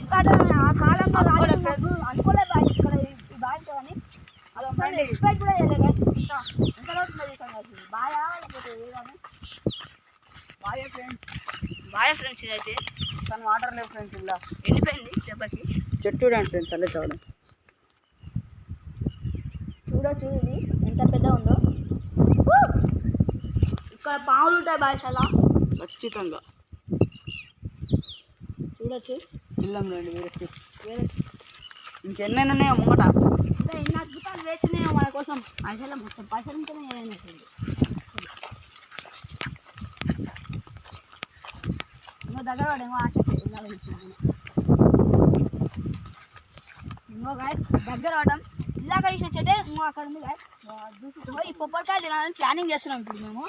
ఇక్కడ ఆ కాలంలో రాజు అనుకోలేదు బాయ్ ఇక్కడ ఈ బాయ్ అని. అసలు ఎక్స్పెక్ట్ కూడా చేయలేదు. ఇంత ఎంత రోజు బాయా లేకపోతే ఏదని బాయ్ ఫ్రెండ్స్ బాయ్ ఫ్రెండ్స్ ఇదైతే కానీ వాటర్ లేవు ఫ్రెండ్స్ ఇలా ఎండిపోయింది దెబ్బకి. చెట్టు చూడండి ఫ్రెండ్స్ అల్లే చూడండి. చూడొచ్చు ఇది. ఎంత పెద్ద ఉందో. ఇక్కడ పాములు ఉంటాయి బాయ్ అలా ఖచ్చితంగా. చూడొచ్చు. పిల్లం రండి వేరే వేరే. ఇంకెన్నైనా ఉన్నాయో ముంగట? ఎన్ని అద్భుతాలు వేచినాయో మన కోసం. పైసలు మొత్తం పైసలు ఉంటేనే ఏదైనా. ఇంకో దగ్గర వాడేమో ఆశ. ఇంకో గాయ దగ్గర వాడడం. ఇలా కలిసి వచ్చేదే ఇంకో అక్కడ ఉంది గాయ ఈ పొప్పటికాయ తినాలని ప్లానింగ్ చేస్తున్నాం ఇప్పుడు మేము.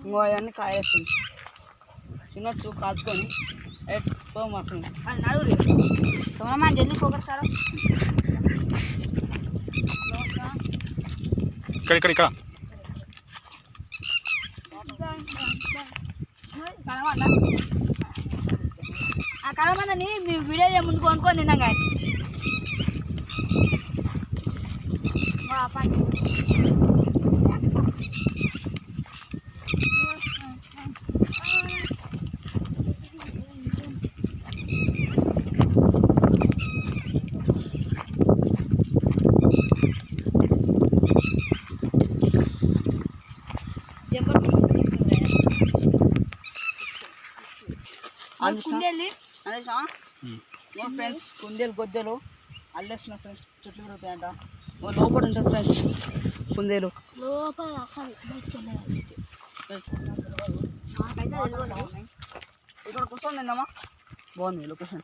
ఇంకో అవన్నీ కాయ ఫ్రెండ్స్ తినొచ్చు కాచుకొని ఎట్టో మా ఫ్రెండ్స్ నడుగురి సోమమాన్ జల్దీ పోగొట్టు సార్ ఇక్కడ ఇక్కడ ఇక్కడ కలవండ ఆ కలవందని మీ వీడియో ముందు కొనుక్కొని తిన్నాం గాయ కుందేలి. ఓ ఫ్రెండ్స్ కుందేలు గొద్దెలు. అల్లేసిన ఫ్రెండ్స్ చెట్లు పెరుగుతాయంట. లోపల ఉంటుంది ఫ్రెండ్స్ కుందేలు. లోపల ఇక్కడ కూర్చొని తిందామా? బాగుంది లొకేషన్